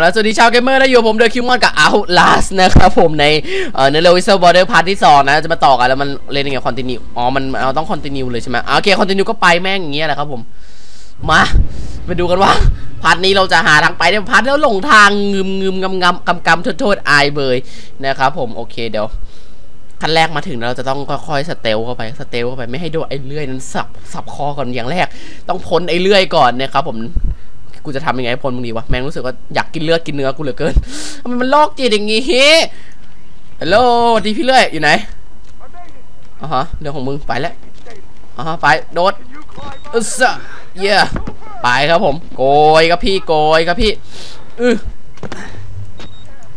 แล้วสวัสดีชาวเกมเมอร์นะอยู่กับผมเดอะคิวมอนกับ Outlast นะครับผมในเอ่อในเลวิเซอร์บอร์เดอร์พาร์ทที่สองนะจะมาต่อกันแล้วมันเล่นยังไงคอนติเนียอ๋อมันเราต้องคอนติเนียเลยใช่ไหมโอเคคอนติเนียก็ไปแม่งอย่างเงี้ยแหละครับผมมาไปดูกันว่าพาร์ทนี้เราจะหาทางไปได้พาร์ทแล้วหลงทางงึมงึมงำงำกำกำโทษโทษอายเบยนะครับผมโอเคเดี๋ยวขั้นแรกมาถึงเราจะต้องค่อยๆสเตลเข้าไปสเตลเข้าไปไม่ให้โดนไอ้เลื่อยนั้นสับสับคอก่อนอย่างแรก ต้องพ้นไอ้เลื่อยก่อนนะครับผม กูจะทำยังไงให้พ้นมึงดีวะแม่งรู้สึกว่าอยากกินเลือดกินเนื้อกูเหลือเกินทำไมมันโรคจิตอย่างงี้ฮัลโหลสวัสดีพี่เลื่อยอยู่ไหนอ๋อฮะเรื่องของมึงไปแล้วอ๋อฮะไปโดดอึสะเย่ไปครับผมโกยครับพี่โกยครับพี่อือ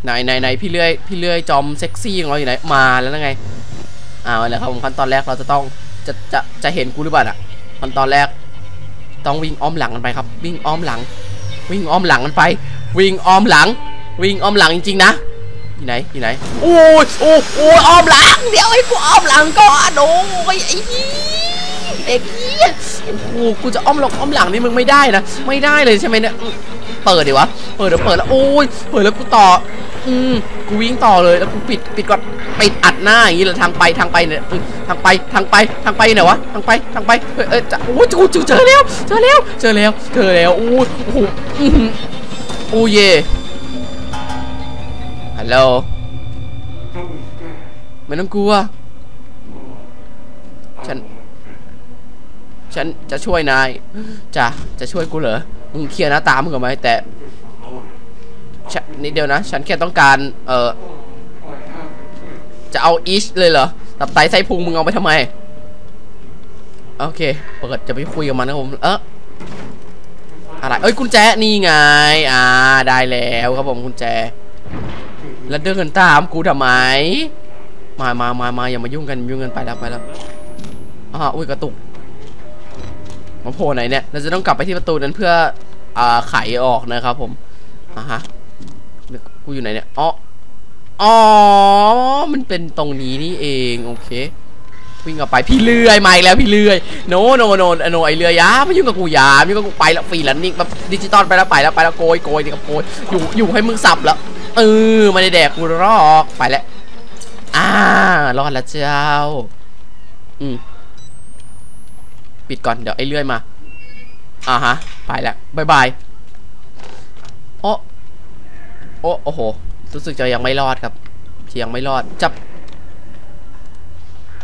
ไหนไหนไหนพี่เลื่อยพี่เลื่อยจอมเซ็กซี่ของเราอยู่ไหนมาแล้วไงอ้าวแล้วครับผมขั้นตอนแรกเราจะต้องจะจะจะเห็นกูหรือเปล่าอะขั้นตอนแรกต้องวิ่งอ้อมหลังกันไปครับ วิ่งอ้อมหลัง วิ่งอ้อมหลังมันไป วิ่งอ้อมหลัง วิ่งอ้อมหลังจริงๆนะอยู่ไหนอยู่ไหนโอ้ยโอ้ยโอ้ยอ้อมหลัง เดี๋ยวไอ้กูอ้อมหลังก่อนโอ้ยไอ้เหี้ยเด็ก เหี้ยโอ้โหกูจะอ้อมหลังอ้อมหลังนี่มึงไม่ได้นะ ไม่ได้เลยใช่ไหมเนี่ย เปิดดิวะ เปิดเดี๋ยวเปิดแล้วโอ้ย เปิดแล้วกูต่อ อืมกูวิ่งต่อเลยแล้วกูปิดปิดก่อนปิดอัดหน้าอย่างนี้เลยทางไปทางไปเนี่ยทางไปทางไปทางไปไหนวะทางไปทางไปเอ้ยเอ้ยจะโอ้ยกูเจอเจอแล้วเจอแล้วเจอแล้วเจอแล้วโอ้ยโอ้โหอื้อหือโอ้เย่ฮัลโหลไม่ต้องกลัวฉัน ฉันจะช่วยนายจะจะช่วยกูเหรอมึงเคลียร์หน้าตามึงก่อนไหมแต่นิดเดียวนะ ฉันแค่ต้องการ เออจะเอาอิชเลยเหรอตับไตไส้พุงมึงเอาไปทำไม โอเค เปิดจะไปคุยกับมันนะผม เอออะไร เอ้ยกุญแจนี่ไง อ่า ได้แล้วครับผมกุญแจ แล้วเดินตามกูทำไม มามามามาอย่ามายุ่งกันยุ่งกันไปแล้วไปแล้วอ่าอุ้ยกระตุก มาโผล่ไหนเนี่ยเราจะต้องกลับไปที่ประตูนั้นเพื่ออ่าไขออกนะครับผมอะฮะกูอยู่ไหนเนี่ยอ๋ออ๋อ มันเป็นตรงนี้นี่เองโอเควิ่งออกไปพี่เลื่อยมาอีกแล้วพี่เลื่อยโนโนโนโนไอเรือยาไม่ยุ่งกับกูยาไม่ยุ่งกับกูไปแล้วฟรีแล้วนี่แบบดิจิตอลไปแล้วไปแล้วไปแล้วโกยโกยดิกับโกยอยู่อยู่ให้มึงสับแล้วเออไม่ได้แดกกูรอกไปแล้วอ่ารอดแล้วเจ้าอืม ปิดก่อนเดี๋ยวไอ้เลื่อยมาอ่าฮะไปแล้วบายบายโอ้โอ้โอ้โหรู้สึกจะยังไม่รอดครับยังไม่รอดจับ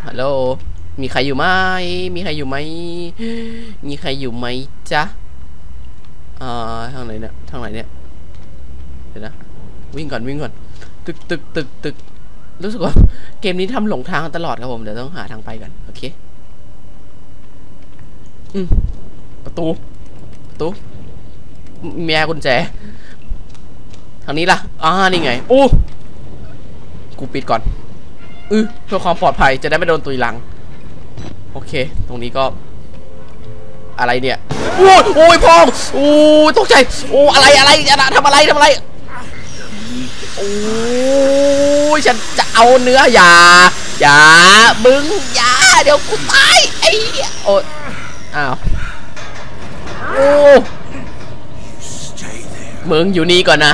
ฮัลโหลมีใครอยู่ไหมมีใครอยู่ไหมมีใครอยู่ไหมจ๊ะอ่าทางไหนเนี่ยทางไหนเนี่ยเดี๋ยวนะวิ่งก่อนวิ่งก่อนตึกตึกตึกตึกรู้สึกว่าเกมนี้ทำหลงทางตลอดครับผมเดี๋ยวต้องหาทางไปกันโอเค อืมประตู ประตู มีแอร์กุญแจ ทางนี้ล่ะ อ่า นี่ไง โอ้ กูปิดก่อน อือเพื่อความปลอดภัย จะได้ไม่โดนตุยหลัง โอเค ตรงนี้ก็ อะไรเนี่ย โอ้ยโอ้ยพองโอ้ยตกใจ โอ้อะไรอะไรอะทำอะไรทำอะไร โอ้ยฉันจะเอาเนื้ออย่าอย่ามึงอย่าเดี๋ยวกูตาย ไอ้โอ้ อ้าวโอ้มึงอยู่นี่ก่อนนะ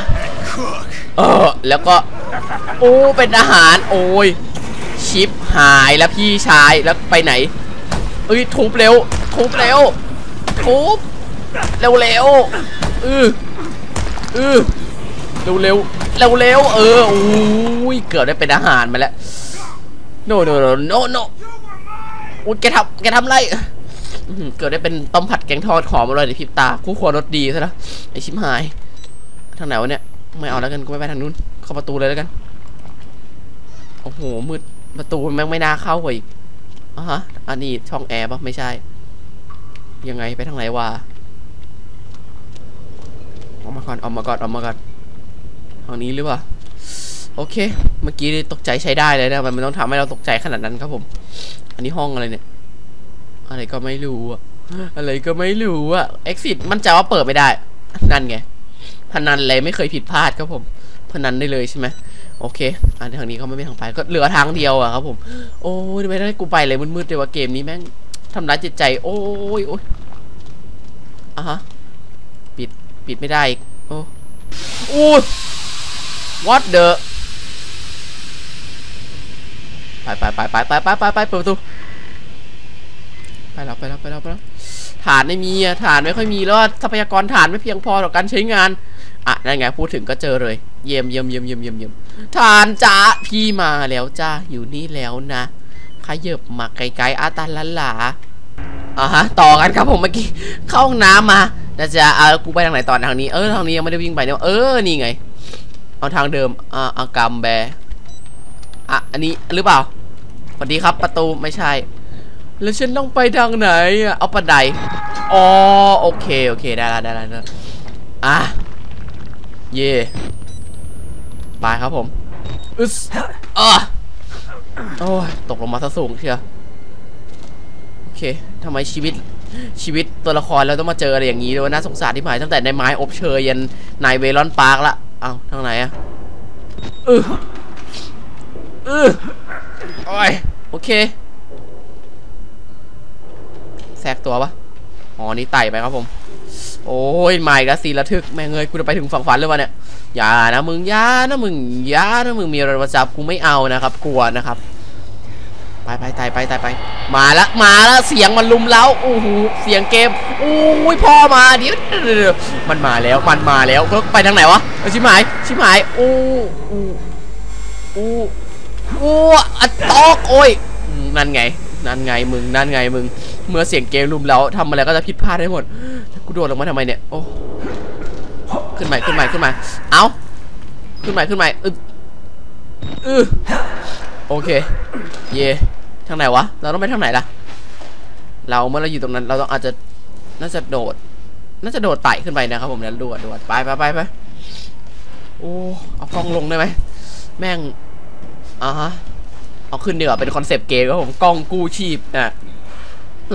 เออ แล้วก็ โอ้ เป็นอาหาร โอ้ย ชิปหายแล้วพี่ชาย แล้วไปไหน เอ้ย ทุบเร็ว ทุบเร็ว ทุบ เร็วเร็วๆอืออือเร็วเร็วเร็วเร็วๆเออโอ้ย เกือบได้เป็นอาหารมาแล้ว โนโนโนโนโนโอ้ยแกทำแกทำไร อื้อหือเกือบได้เป็นต้มผัดแกงทอดหอมอร่อยในพริบตา คู่ควรรสดีซะแล้วไอชิมหาย ทางไหนวะเนี่ย ไม่เอาแล้วกันกูไม่ไปทางนู้น เข้าประตูเลยแล้วกัน โอ้โห มืด ประตูแม่งไม่น่าเข้ากว่าอะฮะ อันนี้ช่องแอร์ปะไม่ใช่ ยังไงไปทางไหนวะออกมาก่อนออกมาก่อนออกมาก่อนทางนี้หรือเปล่าโอเค เมื่อกี้ตกใจใช้ได้เลยนะ มันมันต้องทำให้เราตกใจขนาดนั้นครับผม อันนี้ห้องอะไรเนี่ย อะไรก็ไม่รู้อะอะไรก็ไม่รู้อะ exit มันจะว่าเปิดไม่ได้ นั่นไง พนันเลยไม่เคยผิดพลาดครับผม พนันได้เลยใช่ไหมโอเค อันทางนี้เขาไม่มีทางไป ก็เหลือทางเดียวอะครับผม โอ้ยไม่ได้กูไปเลยมืดๆเลยว่าเกมนี้แม่งทำร้ายจิตใจ โอ้ยโอ้ยอะฮะ ปิด ปิดไม่ได้อีก โอ้อู้ what the ไปไปไปไปไปไปไปไปเปิดประตู ไปแล้วไปแล้วไปแล้วไปแล้วฐานไม่มีอะฐานไม่ค่อยมีแล้วทรัพยากรฐานไม่เพียงพอต่อการใช้งานอะนั่นไงพูดถึงก็เจอเลย เยี่ยมเยี่ยมเยี่ยมเยี่ยมเยี่ยมเยี่ยมฐานจ้าพี่มาแล้วจ้าอยู่นี่แล้วนะขยับมาไกลๆอาตาลันหลาอะฮะต่อกันครับผมเมื่อกี้เข้าห้องน้ำมาน่าจะเอากูไปทางไหนตอนทางนี้เออทางนี้ยังไม่ได้วิ่งไปเนี่ยเออนี่ไงเอาทางเดิมอ่าเอากำแบอะอันนี้หรือเปล่าสวัสดีครับประตูไม่ใช่ แล้วฉันต้องไปทางไหนอะเอาปันไดอ๋อโอเคโอเคได้ละได้ละได้ละอะเย่ไปครับผมอึสอะโอ้ยตกลงมาซะสูงเชียวโอเคทำไมชีวิตชีวิตตัวละครเราต้องมาเจออะไรอย่างนี้ด้วยน่าสงสารที่หมายตั้งแต่ในไม้อบเชยยันนายเวลอนปาร์กละเอาทางไหนอะเออเออโอ้ยโอเค แทรกตัวปะอ๋อนี่ไต่ไปครับผม โอ้ยใหม่ละสีระทึกแม่งเงยกูจะไปถึงฝั่งฝันเลยวะเนี่ยอย่านะมึงอย่านะมึงอย่านะมึงมีอะไรมาจับกูไม่เอานะครับ กลัวนะครับ ไปไปไต่ไปไต่ไป มาละมาละเสียงมันลุมเล้าโอ้โหเสียงเกมโอ้ยพ่อมาเดี๋ยวมันมาแล้วมันมาแล้วเพไปทางไหนวะชิบหายชิบหายโอ้โอ้โอ้โอ้อตอกโอ้ยนั่นไง นั่นไงมึงนั่นไงมึง เมื่อเสียงเกมรุมแล้วทำอะไรก็จะผิดพลาดได้หมดกูโดดลงมาทำไมเนี่ยโอ้ขึ้นใหม่ขึ้นใหม่ขึ้นใหม่เอาขึ้นใหม่ขึ้นใหม่อึอือโอเค เย่ทางไหนวะ เราต้องไปทางไหนล่ะ เราเมื่อเราอยู่ตรงนั้น เราต้องอาจจะน่าจะโดด น่าจะโดดไต่ขึ้นไปนะครับผมแล้วดูดดูดไปไปไปไปโอ้เอากล้องลงได้ไหมแม่งอ่าฮะ เอาขึ้นดีกว่าเป็นคอนเซปต์เกมครับผมกล้องกู้ชีพนะ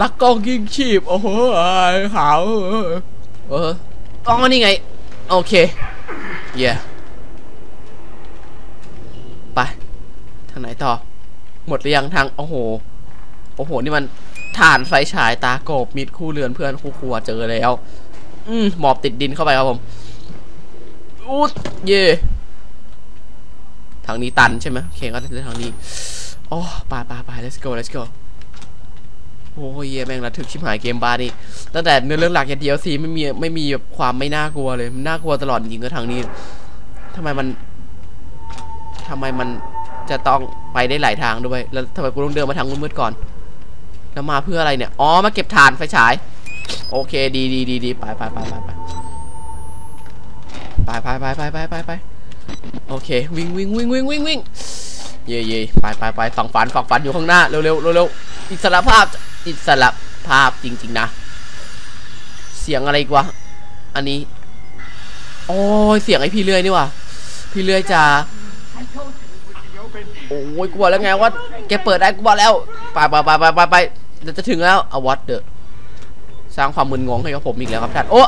รักกล้องยิงชีพ โอ้โหขาวเออกล้องนี่ไง โอเคเย่ไป ทางไหนต่อ หมดหรือยังทาง โอ้โห โอ้โห นี่มันฐานไฟฉายตากบมิดคู่เรือนเพื่อนคู่ครัวเจอแล้ว อืมหมอบติดดินเข้าไปครับผมอูดเย่ทางนี้ตันใช่ไหมโอเคก็ทางนี้ โอ้ไปไปไป let's go let's go โอ้ยแม่งระทึกชิบหายเกมบ้านี่ตั้งแต่เนื้อเรื่องหลักยัน DLC ไม่มีไม่มีแบบความไม่น่ากลัวเลยน่ากลัวตลอดจริงก็ทางนี้ทำไมมันทำไมมันจะต้องไปได้หลายทางด้วยแล้วทำไมกูต้องเดินมาทางมืดๆก่อน แล้วมาเพื่ออะไรเนี่ย อ๋อ มาเก็บถ่านไฟฉาย โอเค ดีดีดีดีไปไปไปไปไปไปไปไปไปไปไปไปโอเค วิ่งวิ่งวิ่งวิ่งวิ่งวิ่ง เย่เย่ไปไปไปฝั่งฝันฝั่งฝันอยู่ข้างหน้า เร็วเร็วเร็วเร็วอิสระภาพอิสระภาพจริง ๆ นะ เสียงอะไรกวะอันนี้ โอ้ยเสียงไอพี่เลื่อยนี่ว่ะพี่เลื่อยจะโอ้ยกูบอกแล้วไงว่าแกเปิดได้กูบอกแล้วไปไปไปไปไปไปเราจะถึงแล้วอวัดเดอะสร้างความมึนงงให้กับผมอีกแล้วครับท่านโอ้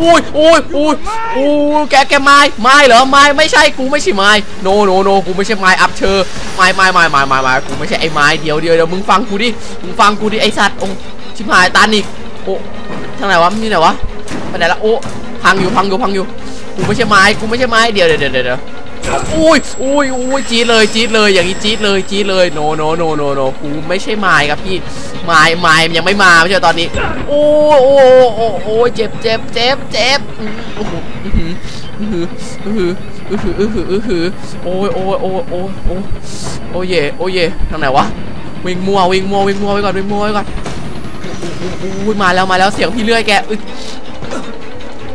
อ้ยโอ้ยโอ้ยโอ้ยแกแกไม้ไม้เหรอไม้ไม่ใช่กูไม่ใช่ไม้โนโนโนกูไม่ใช่ไม้อัพเชอร์ไม้ไม้ไม้ไม้ไม้ไม้กูไม่ใช่ไอ้ไม้เดียวเดียวเดี๋ยวมึงฟังกูดิมึงฟังกูดิไอ้สัตว์โอ้ชิบหายตันอีกโอ้ทางไหนวะนี่ไหนวะไปไหนละโอ้พังอยู่พังอยู่พังอยู่กูไม่ใช่ไม้กูไม่ใช่ไม้เดียวเดี๋ยวเดี๋ยวเดี๋ยว อุ้ยอุ้ยอุ้ยจี๊ดเลยจี๊ดเลยอย่างนี้จี๊ดเลยจี๊ดเลยโนโนโนโนโนกูไม่ใช่ไม้ครับพี่ไม้ไม้มันยังไม่มาไม่ใช่ตอนนี้โอ้โอ้โอ้โอ้เจ็บเจ็บเจ็บเจ็บโอ้โหอือหืออือหืออือหืออือหืออือหือโอ้ยโอ้ยโอ้ยโอ้ยโอ้ยโอ้ยเย่โอ้ยเย่ทางไหนวะวิ่งมัววิ่งมัววิ่งมัวไปก่อนวิ่งมัวไปก่อนอุ้ยมาแล้วมาแล้วเสียงพี่เลื่อยแก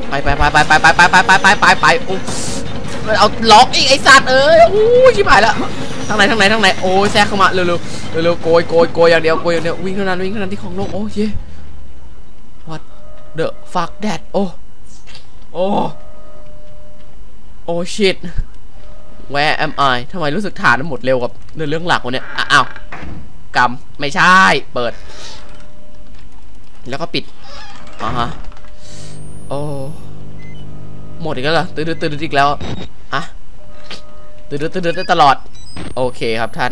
ไปไปไปไปไปไปไปไปไปไปไปโอ้ เอาล็อกอีกไอสัตว์เอ้ยโอ้ยชิบหายแล้วทางไหนทางไหนทางไหนโอ้ยแซกเข้ามาเร็วเร็วเร็วโกยโกยโกยอย่างเดียวโกยอย่างเดียววิ่งเท่านั้นวิ่งเท่านั้นที่ของโลกโอ้ย what the fuck that โอ้โอ้โอ้ shit where am I ทำไมรู้สึกฐานมันหมดเร็วกับเรื่องหลักวะเนี่ยอ้าวกรรมไม่ใช่เปิด แล้วก็ปิดอ่าฮะโอ้ หมดอีกแล้วเหรอตื่นตื่นอีกแล้วฮะตื่นตื่นตื่นตลอด โอเคครับท่าน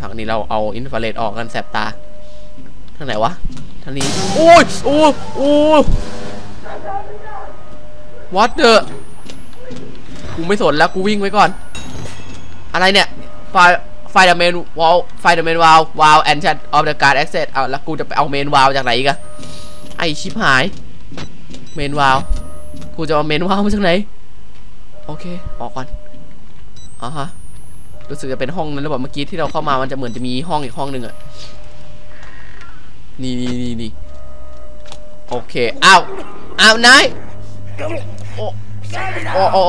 ทางนี้เราเอาอินฟราเรดออกกันแสบตาทางไหนวะทางนี้โอ้ยโอ้โอ้ what the กูไม่สนแล้วกูวิ่งไว้ก่อน อะไรเนี่ยไฟไฟเดอะเมนวอลไฟเดอะเมนวาลวาลแอนชัดออฟเดอะการ์ดแอคเซสเอาแล้วกูจะไปเอาเมนวาลจากไหนกอะไอชิบหาย เมนวาล กูจะเอาเมนวาลมาจากไหน โอเค ออกก่อนอ่าฮะ รู้สึกจะเป็นห้องนั้นหรือเปล่าเมื่อกี้ที่เราเข้ามา มันจะเหมือนจะมีห้องอีกห้องหนึ่งอะนี่นี่นี่นี่โอเค อ้าว อ้าวนาย โอ้ โอ้โอ้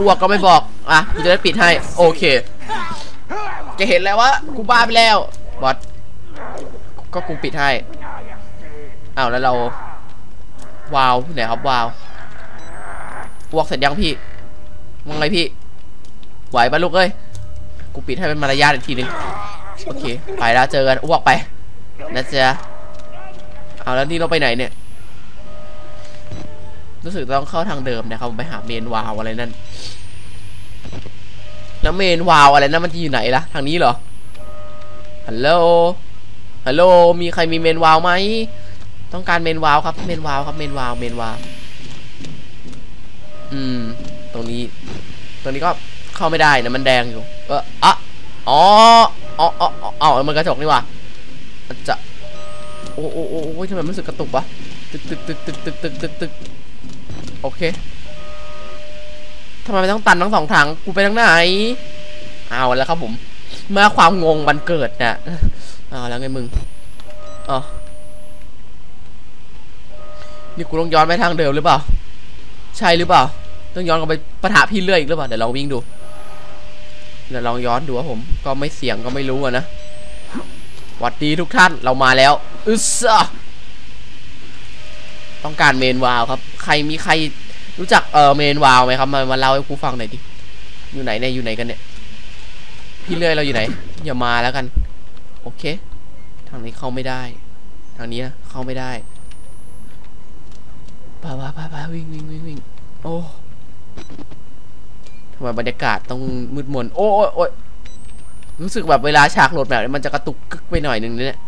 อ้วกก็ไม่บอก อะ กูจะได้ปิดให้ โอเค จะเห็นแล้วว่ากูบ้าไปแล้ว บอส ก็กูปิดให้ อ้าวแล้วเรา วาวไหนครับวาวอ้วกเสร็จยังพี่ว่าไงพี่ ไหวปะลูกเอ้ย กูปิดให้เป็นมารยาทอีกทีนึง โอเค ไปแล้วเจอกันอ้วกไป นะจ๊ะเอาแล้วนี่เราไปไหนเนี่ย รู้สึกต้องเข้าทางเดิมนะครับไปหาเมนวาลอะไรนั่น แล้วเมนวาลอะไรนั่นมันจะอยู่ไหนล่ะ ทางนี้เหรอ ฮัลโหล ฮัลโหล มีใครมีเมนวาลไหม ต้องการเมนวาลครับ เมนวาลครับ เมนวาลเมนวาลอืม ตรงนี้ ตรงนี้ก็เข้าไม่ได้นะมันแดงอยู่ เอออะอ๋ออ๋ออ๋ออ๋อมันกระจกนี่หว่าจะ โอ้โอ้โอ้ทำไมมันรู้สึกกระตุกวะ ตึกตึกตึกตึกตึกตึกตึกตึกโอเคทำไมมันต้องตันทั้งสองทาง กูไปทางไหน เอาแล้วครับผม เมื่อความงงมันเกิดน่ะเอาแล้วไงมึง อ๋อ นี่กูต้องย้อนไปทางเดิมหรือเปล่า ใช่หรือเปล่า ต้องย้อนกลับไปปะทะพี่เลื่อยอีกหรือเปล่า เดี๋ยวลองวิ่งดู เดี๋ยวลองย้อนดูว่าผม ก็ไม่เสี่ยงก็ไม่รู้อะนะหวัดดีทุกท่าน เรามาแล้วอึสต้องการเมนวาลครับ ใครมีใครรู้จักเออเมนวาลไหมครับ มามาเล่าให้กูฟังหน่อยดิ อยู่ไหนเนี่ยอยู่ไหนกันเนี่ย พี่เลื่อยเราอยู่ไหน อย่ามาแล้วกัน โอเค ทางนี้เข้าไม่ได้ ทางนี้นะเข้าไม่ได้ ปไปไปไปวิ่งวิ่งวิ่งวิ่งโอ้ทำไมบรรยากาศต้องมืดมน โอ้โอ้ยรู้สึกแบบเวลาฉากโหลดแบบมันจะกระตุกกึกไปหน่อยนึงเนี่ย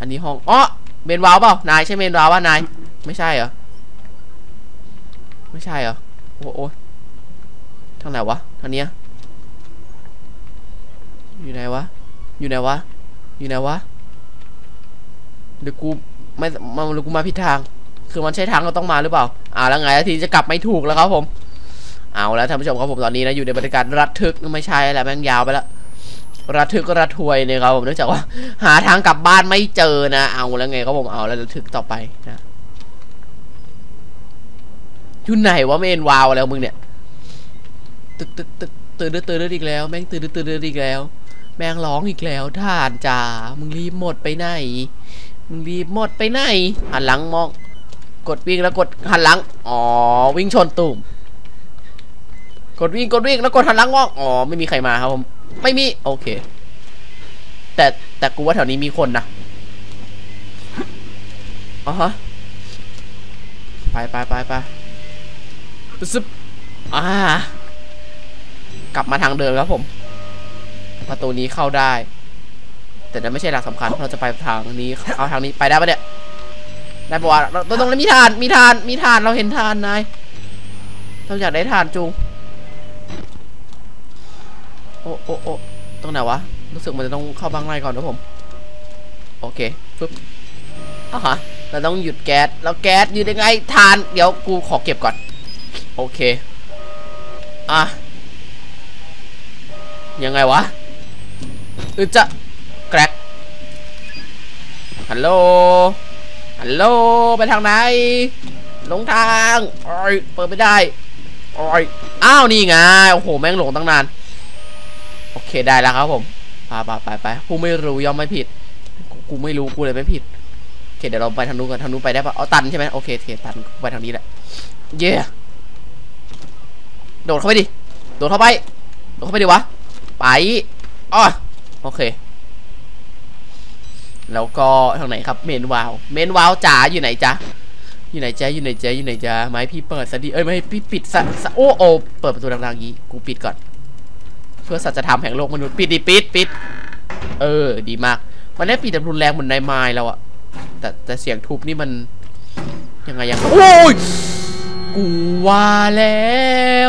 อันนี้ห้องอ๋อเมนวาลเปล่านายใช่เมนวาลป่ะนาย ไม่ใช่เหรอ ไม่ใช่เหรอ โอ้โอ้ยทางไหนวะ ทางเนี้ย อยู่ไหนวะ อยู่ไหนวะ อยู่ไหนวะ เดี๋ยวกูไม่มาเดี๋ยวกูมาผิดทาง คือมันใช่ทางเราต้องมาหรือเปล่า อ่าแล้วไงทีจะกลับไม่ถูกแล้วครับผม เอาแล้วท่านผู้ชมครับผมตอนนี้นะอยู่ในบรรยากาศระทึกไม่ใช่แหละแม่งยาวไปแล้วระทึกระทวยเนี่ยครับผมเนื่องจากว่า หาทางกลับบ้านไม่เจอนะ เอาแล้วไงครับผมเอาแล้วระทึกต่อไปนะอยู่ไหนวะเมนวาวแล้วมึงเนี่ยตึกตึกตึกตื่นตื่นอีกแล้ว แม่งตื่นตื่นอีกแล้ว แม่งร้องอีกแล้วท่านจ่ามึงรีบหมดไปไหน มึงรีบหมดไปไหนหันหลังมอง กดวิ่งแล้วกดหันหลัง อ๋อ วิ่งชนตุ่ม กดวิ่งกดวิ่งแล้วกดหันหลังมองอ๋อ ไม่มีใครมาครับผม ไม่มี โอเค แต่แต่กูว่าแถวนี้มีคนนะอ๋อฮะ ไปไปไปไปซึบอ่ากลับมาทางเดิมครับผม ประตูนี้เข้าได้ แต่นั่นไม่ใช่หลักสำคัญ เราจะไปทางนี้ เอาทางนี้ไปได้ปะเนี่ย ได้ปะวะเราตรงนั้นมีทาน มีทาน มีทานเราเห็นทานนายเราอยากได้ทานจุงโอ้โอ้โอ้ตรงไหนวะ รู้สึกมันจะต้องเข้าบ้างในก่อนนะผม โอเคปึ๊บอะฮะเราต้องหยุดแก๊ส แล้วแก๊สหยุดยังไงทาน เดี๋ยวกูขอเก็บก่อน โอเค อะ ยังไงวะอึจะแกรกฮัลโหล ฮัลโหลไปทางไหนหลงทางโอ้ยเปิดไม่ได้โอ้ยอ้าวนี่ไงโอ้โหแม่งหลงตั้งนานโอเคได้แล้วครับผมไปไปไปไปผู้ไม่รู้ย่อมไม่ผิดกูกูไม่รู้กูเลยไม่ผิดโอเคเดี๋ยวเราไปทางนู้นกันทางนู้นไปได้ปะเอาตันใช่ไหมโอเคโอเคตันไปทางนี้แหละเย่โดดเข้าไปดิโดดเข้าไปโดดเข้าไปดิวะไปอ๋อโอเค แล้วก็ทางไหนครับเมนวาลเมนวาลจ๋าอยู่ไหนจ๊ะอยู่ไหนจ๊ะอยู่ไหนจ๊ะอยู่ไหนจ๊ะไม่พี่เปิดซะดิเอ้ยไม่พี่ปิดซะซะโอ้โอเปิดประตูดังๆงี้กูปิดก่อน เพื่อสัจธรรมแห่งโลกมนุษย์ปิดดิปิดปิด เออ ดีมาก มันได้ปิดแบบรุนแรงเหมือนในไมล์แล้วอะแต่แต่เสียงทุบนี่มันยังไงยังโอ้ยกูว่าแล้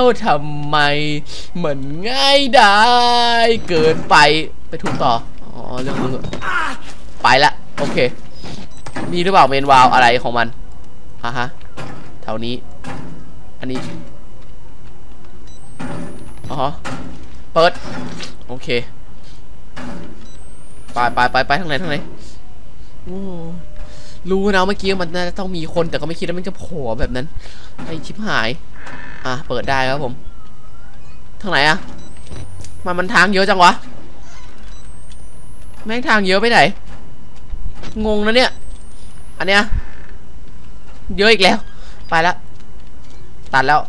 วทำไมเหมันง่ายได้ เกินไปไปทุบต่ออ๋อเรื่องมึงเหรอ ไปละโอเค มีหรือเปล่าเมนวาลอะไรของมันฮะฮะแถวนี้ อันนี้อ๋อเปิด โอเค ไปไปไปไปทางไหนทางไหนรู้นะเมื่อกี้มันน่าจะต้องมีคนแต่ก็ไม่คิดว่ามันจะโผล่แบบนั้นไอชิบหาย อะเปิดได้ครับผม ทางไหนอะมันมันทางเยอะจังวะ แม่งทางเยอะไปไหน งงนะเนี่ย อันเนี้ย เยอะอีกแล้ว ไปและตัดแล้ว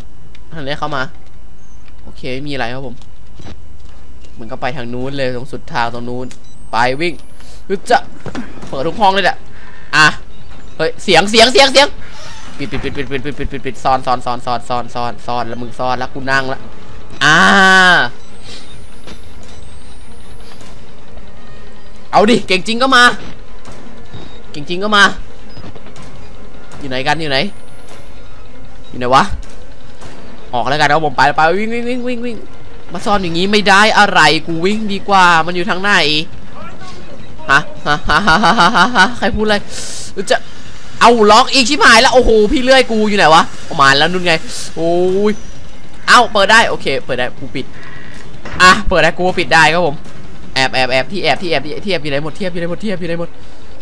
ทางนี้เข้ามา โอเคไม่มีอะไรครับผม เหมันก็ไปทางนู้นเลยตรงสุดทางตรงนู้น ไปวิ่งฮึจะเปิดทุกห้องเลยแหละ อะ เฮ้ย เสียงเสียงเสียงเสียงปิดปิดปิดปิดปิดปิดปิดปิดปิดซ่อนซ่อนซ่อนซ่อนซ่อนซ่อนซ่อนแล้วมึงซ่อนแล้วกูนั่งละอ่า เอาดิ เก่งจริงก็มา เก่งจริงก็มา อยู่ไหนกันอยู่ไหน อยู่ไหนวะ ออกแล้วกันเอาผมไปไปวิ่งวิ่งวิ่งวิ่งวิ่งมาซ่อนอย่างนี้ไม่ได้อะไรกูวิ่งดีกว่า มันอยู่ทางไหนฮะฮะฮะฮะฮะฮะฮะใครพูดอะไรจะเอาล็อกอีกชิบหายแล้วโอ้โหพี่เลื่อยกูอยู่ไหนวะประมาณแล้วนู่นไงโอ้ยเอ้าเปิดได้โอเค เปิดได้กูปิดอะเปิดได้กูปิดได้ครับผมแอบแอบแอบที่แอบที่แอบที่แอบอยู่ไหนหมดที่แอบอยู่ไหนหมดที่แอบอยู่ไหนหมด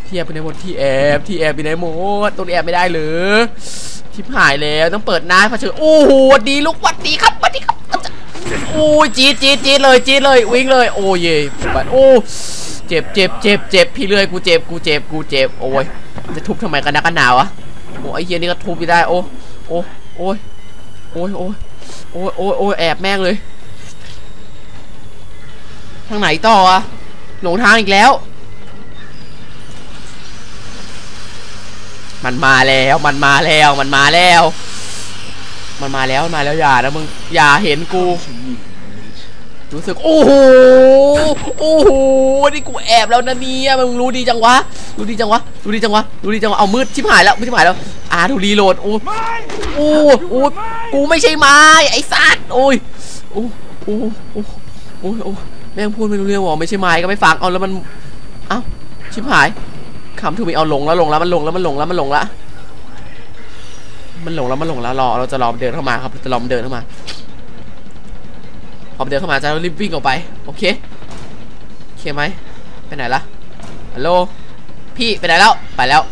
ที่แอบอยู่ไหนหมดที่แอบที่แอบอยู่ไหนหมดตรงนี้แอบไม่ได้เลยชิบหายแล้วต้องเปิดหน้าเผชิญโอ้โหดีลูกหวัดดีครับวัดดีครับโอ้ยจี๊ดจี๊ดจี๊ดเลยจี๊ดเลยวิ่งเลยโอ้เย่บัดโอ้เจ็บเจ็บเจ็บเจ็บพี่เลื่อยกูเจ็บกูเจ็บกูเจ็บโอ้ยจะทุบทำไมกันนักกันหนาวะโอ้ไอเฮียนี่ก็ทุบไม่ได้โอ้โอ้โอ้ยโอ้ยโอ้ยโอ้ยโอ้ยโอ้ยแอบแม่งเลย ทางไหนต่ออะหลงทางอีกแล้ว มันมาแล้วมันมาแล้วมันมาแล้ว มันมาแล้วมันมาแล้วอย่านะมึงอย่าเห็นกู รู้สึก โอ้โหโอ้โหนี่กูแอบแล้วนะเนี่ยมึงรู้ดีจังวะรู้ดีจังวะรู้ดีจังวะรู้ดีจังวะเอามืดชิบหายแล้วมืดชิบหายแล้วอ่าดูรีโหลดโอ้โอ้โอ้กูไม่ใช่ไม้ไอ้สัตว์โอ้ยโอ้โอ้โอ้โอ้โอ้แม่งพูดไม่รู้เรื่องวะไม่ใช่ไม้ก็ไม่ฟังเอาแล้วมันเอ้าชิบหาย คำทูมีเอาลงแล้วลงแล้วมันลงแล้วมันลงแล้วมันลงละมันลงแล้วมันลงแล้วรอเราจะรอมเดินเข้ามาครับจะรอมเดินเข้ามาพอมเดินเข้ามาจะรีบวิ่งออกไปโอเคโอเคไหมไปไหนละฮัลโหลพี่ไปไหนแล้วไปแล้ว